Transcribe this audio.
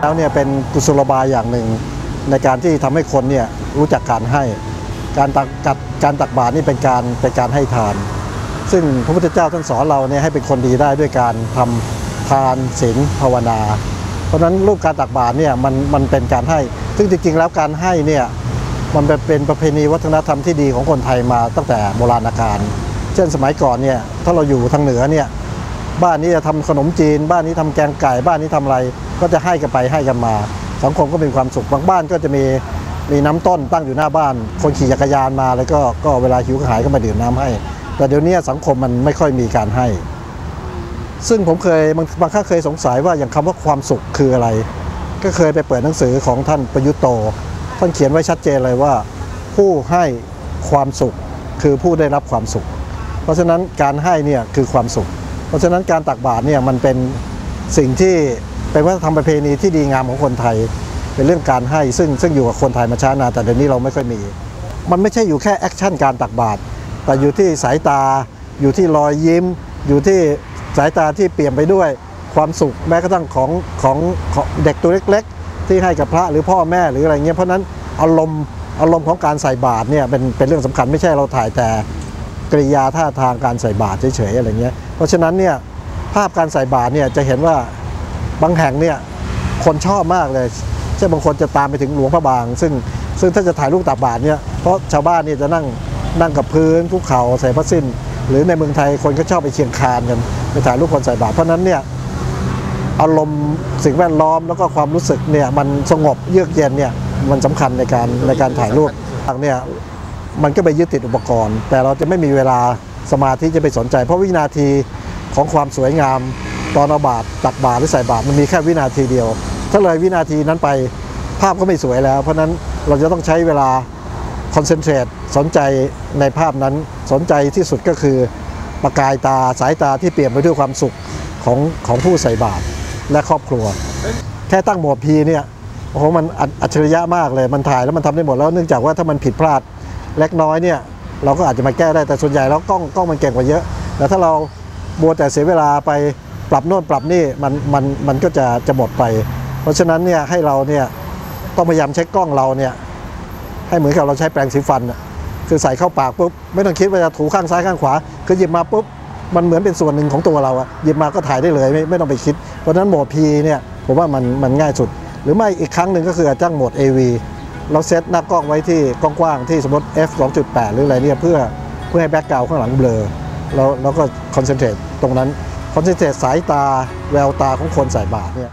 แล้วเนี่ยเป็นกุศโลบายอย่างหนึ่ง ในการที่ทำให้คนเนี่ยรู้จักการให้ การตักกัดการตักบาตรนี่เป็นการเป็นการให้ทาน ซึ่งพระพุทธเจ้าท่านสอนเราเนี่ยให้เป็นคนดีได้ด้วยการทำทานศีลภาวนา เพราะฉะนั้นรูปการตักบาตรเนี่ยมันมันเป็นการให้ ซึ่งจริงๆแล้วการให้เนี่ยมันเป็นประเพณีวัฒนธรรมที่ดีของคนไทยมาตั้งแต่โบราณกาล เช่นสมัยก่อนเนี่ยถ้าเราอยู่ทางเหนือเนี่ย บ้านนี้จะทำขนมจีน บ้านนี้ทำแกงไก่ บ้านนี้ทำอะไร ก็จะให้กันไปให้กันมา สังคมก็มีความสุข บางบ้านก็จะมีมีน้ำต้นตั้งอยู่หน้าบ้าน คนขี่จักรยานมาแล้วก็ก็เวลาหิวกระหายก็มาดื่มน้ำให้ แต่เดี๋ยวนี้สังคมมันไม่ค่อยมีการให้ ซึ่งผมเคยบางบางครั้งเคยสงสัยว่าอย่างคำว่าความสุขคืออะไร ก็เคยไปเปิดหนังสือของท่านประยุทธ์โต ท่านเขียนไว้ชัดเจนเลยว่า ผู้ให้ความสุขคือผู้ได้รับความสุข เพราะฉะนั้นการให้เนี่ยคือความสุข เพราะฉะนั้นการตักบาตรเนี่ยมันเป็นสิ่งที่เป็นวัฒนธรรมประเพณีที่ดีงามของคนไทย เป็นเรื่องการให้ซึ่งซึ่งอยู่กับคนไทยมาช้านานแต่เดี๋ยวนี้เราไม่ค่อยมี มันไม่ใช่อยู่แค่แอคชั่นการตักบาตรแต่อยู่ที่สายตา อยู่ที่รอยยิ้ม อยู่ที่สายตาที่เปลี่ยนไปด้วยความสุขแม้กระทั่งของของของเด็กตัวเล็ก ๆ ที่ให้กับพระหรือพ่อแม่หรืออะไรเงี้ยเพราะฉะนั้นอารมณ์อารมณ์ของการใส่บาตรเนี่ยเป็นเป็นเรื่องสำคัญไม่ใช่เราถ่ายแต่ กริยาท่าทางการใส่บาตรเฉยๆอะไรเงี้ย เพราะฉะนั้นเนี่ยภาพการใส่บาตรเนี่ยจะเห็นว่าบางแห่งเนี่ยคนชอบมากเลยเช่นบางคนจะตามไปถึงหลวงพระบาง ซึ่งซึ่งถ้าจะถ่ายรูปตักบาตรเนี่ยเพราะชาวบ้านเนี่ยจะนั่งนั่งกับพื้นภูเข่าใส่ผ้าสิ้น หรือในเมืองไทยคนก็ชอบไปเชียงคานกันไปถ่ายรูปคนใส่บาตรเพราะนั้นเนี่ยอารมณ์สิ่งแวดล้อมแล้วก็ความรู้สึกเนี่ยมันสงบเยือกเย็นเนี่ยมันสำคัญในการในการถ่ายรูปเนี่ย มันก็ไปยึดติดอุปกรณ์ แต่เราจะไม่มีเวลาสมาธิจะไปสนใจ เพราะวินาทีของความสวยงาม ตอนเอาบาตรตักบาตรหรือใส่บาตรมันมีแค่วินาทีเดียว ถ้าเลยวินาทีนั้นไปภาพก็ไม่สวยแล้ว เพราะนั้นเราจะต้องใช้เวลาคอนเซนเทรตสนใจในภาพนั้นสนใจที่สุดก็คือประกายตาสายตาที่เปลี่ยนไปด้วยความสุขของของผู้ใส่บาตรและครอบครัว แค่ตั้งโหมดพีเนี่ยโอ้โหมันอัจอัจฉริยะมากเลยมันถ่ายแล้วมันทำได้หมดแล้วเนื่องจากว่าถ้ามันผิดพลาด เล็กน้อยเนี่ยเราก็อาจจะมาแก้ได้แต่ส่วนใหญ่แล้วกล้องกล้องมันเก่งกว่าเยอะแต่ถ้าเราบัวแต่เสียเวลาไปปรับโน่นปรับนี่มันมันมันก็จะจะหมดไป เพราะฉะนั้นเนี่ยให้เราเนี่ยต้องพยายามใช้กล้องเราเนี่ยให้เหมือนกับเราใช้แปรงสีฟันน่ะคือใส่เข้าปากปุ๊บไม่ต้องคิดว่าจะถูข้างซ้ายข้างขวา คือหยิบมาปุ๊บมันเหมือนเป็นส่วนหนึ่งของตัวเราอะหยิบมาก็ถ่ายได้เลยไม่ไม่ต้องไปคิด เพราะฉะนั้นโหมด P เนี่ยผมว่ามันมันง่ายสุด หรือไม่อีกครั้งหนึ่งก็คือจ้างโหมด AV เราเซตหน้ากล้องไว้ที่กว้างๆที่สมมติ f 2.8 หรืออะไรเนี่ยเพื่อเพื่อให้แบ็กกราวข้างหลังเบลอแล้วเราก็คอนเซนเทรตตรงนั้นคอนเซนเทรตสายตาแววตาของคนใส่บาทเนี่ย